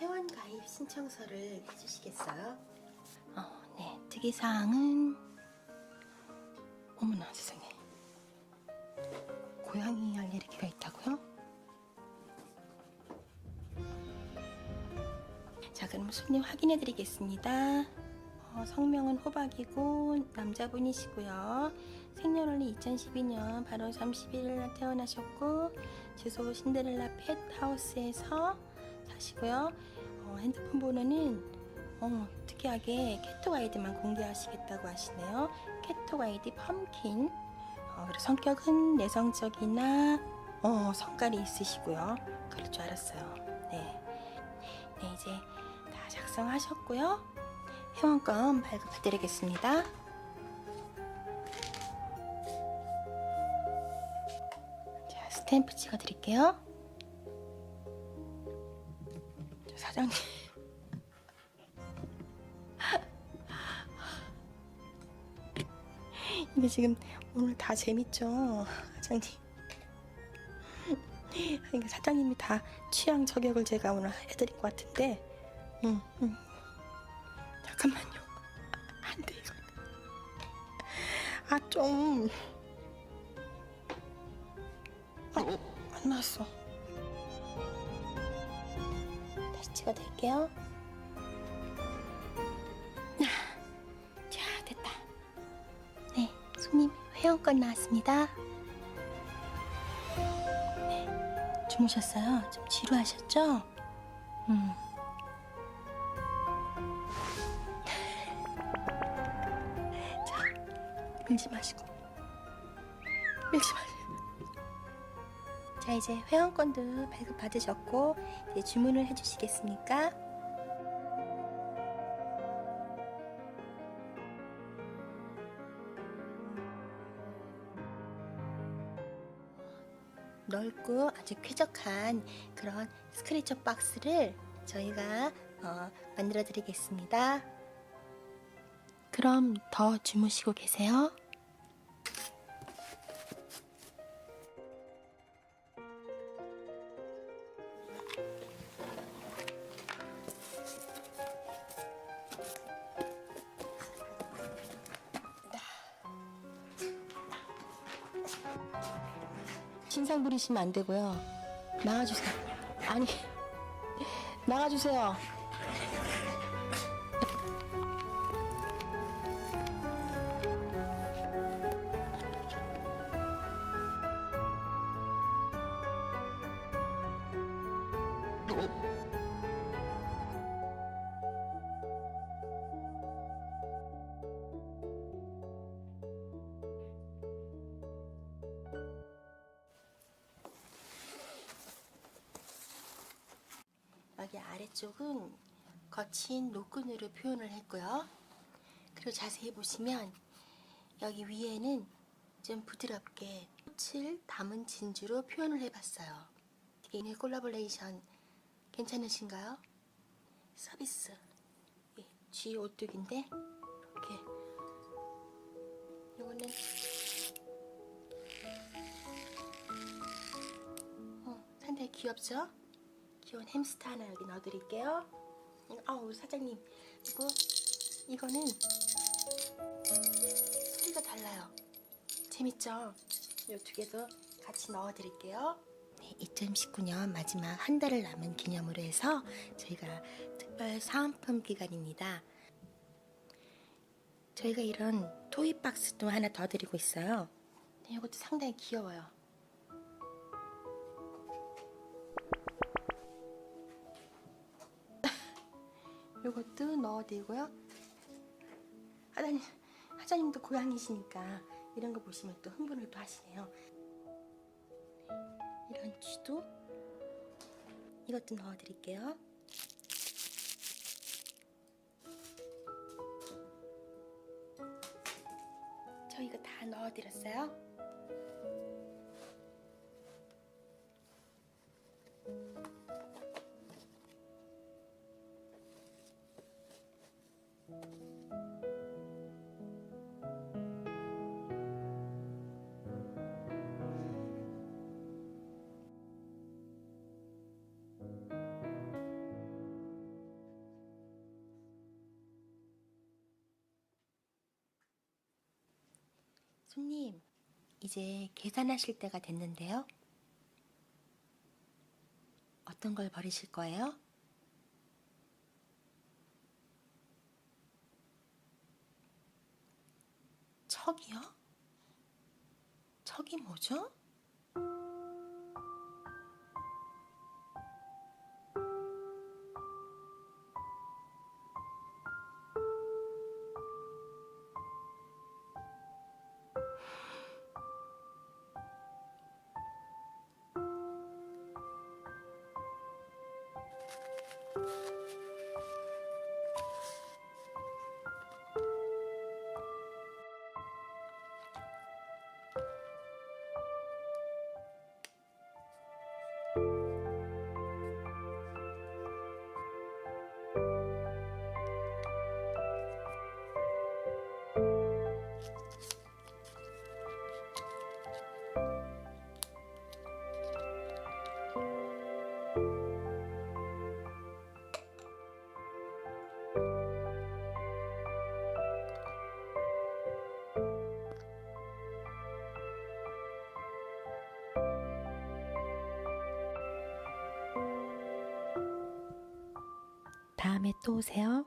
회원 가입 신청서를 해주시겠어요? 어, 네. 특이사항은 어머나 세상에 고양이 알레르기가 있다고요? 자 그럼 손님 확인해 드리겠습니다 어, 성명은 호박이고 남자분이시고요 생년월일 2012년 8월 31일 날 태어나셨고 주소 신데렐라 펫하우스에서 사시고요 어, 핸드폰 번호는 어, 특이하게 캐톡 아이디만 공개하시겠다고 하시네요. 캐톡 아이디 펌킨. 어, 그리고 성격은 내성적이나 어, 성깔이 있으시고요. 그럴 줄 알았어요. 네. 네, 이제 다 작성하셨고요. 회원권 발급해드리겠습니다. 자, 스탬프 찍어드릴게요. 저 사장님. 근데 지금 오늘 다 재밌죠, 사장님. 그러니까 사장님이 다 취향 저격을 제가 오늘 해드린 것 같은데, 음, 음. 잠깐만요. 안 돼, 이거. 아, 좀. 아, 안 나왔어. 다시 찍어드릴게요. 자, 됐다. 네, 손님 회원권 나왔습니다. 주무셨어요? 좀 지루하셨죠? 음. 자, 밀지 마시고. 밀지 마시고. 자, 이제 회원권도 발급 받으셨고, 이제 주문을 해주시겠습니까? 넓고 아주 쾌적한 그런 스크래처 박스를 저희가 어, 만들어 드리겠습니다. 그럼 더 주무시고 계세요? 신상 부리시면 안 되고요. 나가주세요. 아니, 나가주세요. 여기 아래쪽은 거친 노끈으로 표현을 했고요. 그리고 자세히 보시면 여기 위에는 좀 부드럽게 꽃을 담은 진주로 표현을 해봤어요. 이게 콜라보레이션 괜찮으신가요? 서비스 예, G 오뚝인데 이렇게 이거는 어, 상당히 귀엽죠? 귀여운 햄스터 하나 여기 넣어드릴게요. 아우 사장님 이거 이거는 소리가 달라요. 재밌죠? 이 두 개도 같이 넣어드릴게요. 네, 2019년 마지막 한 달을 남은 기념으로 해서 저희가 특별 사은품 기간입니다. 저희가 이런 토이 박스도 하나 더 드리고 있어요. 네, 이것도 상당히 귀여워요. 요것도 넣어드리고요. 하자님, 하자님도 고양이시니까 이런 거 보시면 또 흥분을 또 하시네요. 네, 이런 쥐도 이것도 넣어드릴게요. 저 이거 다 넣어드렸어요. 손님, 이제 계산하실 때가 됐는데요. 어떤 걸 버리실 거예요? 척이요? 척이 뭐죠? 다음에 또 오세요.